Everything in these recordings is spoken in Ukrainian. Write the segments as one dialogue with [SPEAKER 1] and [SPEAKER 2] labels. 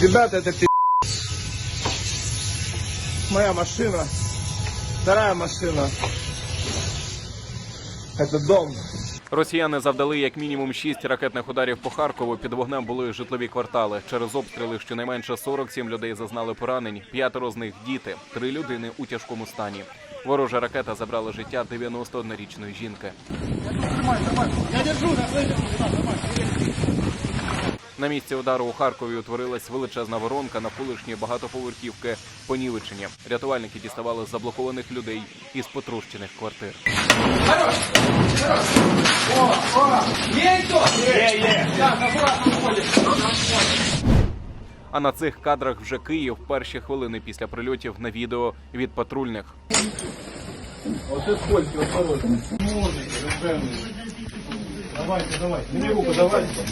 [SPEAKER 1] Ребята, это пи***. Моя машина. Вторая машина. Это дом.
[SPEAKER 2] Росіяни завдали як мінімум шість ракетних ударів по Харкову. Під вогнем були житлові квартали. Через обстріли щонайменше 47 людей зазнали поранень. П'ятеро з них діти, три людини у тяжкому стані. Ворожа ракета забрала життя 91-річної жінки. На місці удару у Харкові утворилась величезна воронка навколишні багатоповерхівки понівечення. Рятувальники діставали заблокованих людей із потрощених квартир. А на цих кадрах вже Київ перші хвилини після прильотів на відео від патрульних.
[SPEAKER 1] Оце скользко, осторожно. Давайте, давайте. Мені руку давайте.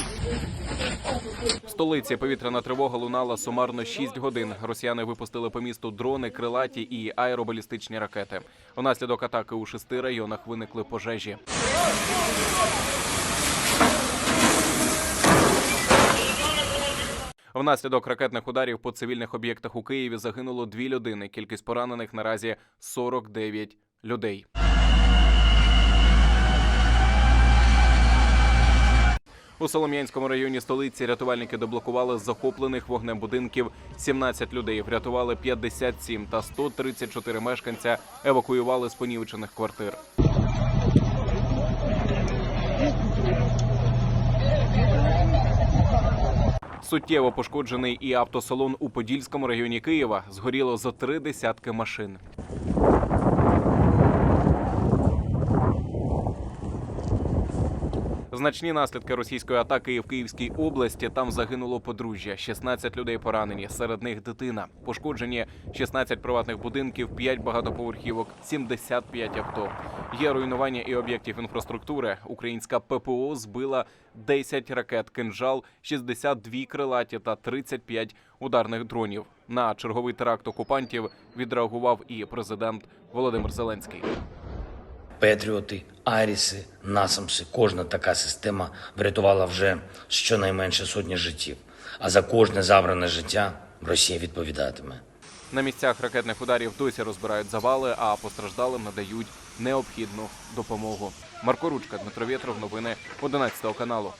[SPEAKER 2] В столиці повітряна тривога лунала сумарно 6 годин. Росіяни випустили по місту дрони, крилаті і аеробалістичні ракети. Унаслідок атаки у шести районах виникли пожежі. Внаслідок ракетних ударів по цивільних об'єктах у Києві загинуло дві людини. Кількість поранених наразі 49 людей. У Солом'янському районі столиці рятувальники доблокували захоплених вогнем будинків 17 людей. Врятували 57 та 134 мешканця евакуювали з понівечених квартир. Суттєво пошкоджений і автосалон у Подільському районі Києва згоріло за три десятки машин. Значні наслідки російської атаки і в Київській області. Там загинуло подружжя, 16 людей поранені. Серед них дитина. Пошкоджені 16 приватних будинків, 5 багатоповерхівок, 75 авто. Є руйнування і об'єктів інфраструктури. Українська ППО збила 10 ракет кинжал, 62 крилаті та 35 ударних дронів. На черговий теракт окупантів відреагував і президент Володимир Зеленський.
[SPEAKER 3] Петріоти, Аріси, Насамси, кожна така система врятувала вже щонайменше сотні життів. А за кожне забране життя Росія відповідатиме.
[SPEAKER 2] На місцях ракетних ударів досі розбирають завали, а постраждалим надають необхідну допомогу. Марко Ручка, Дмитро Вєтров, новини 11 каналу.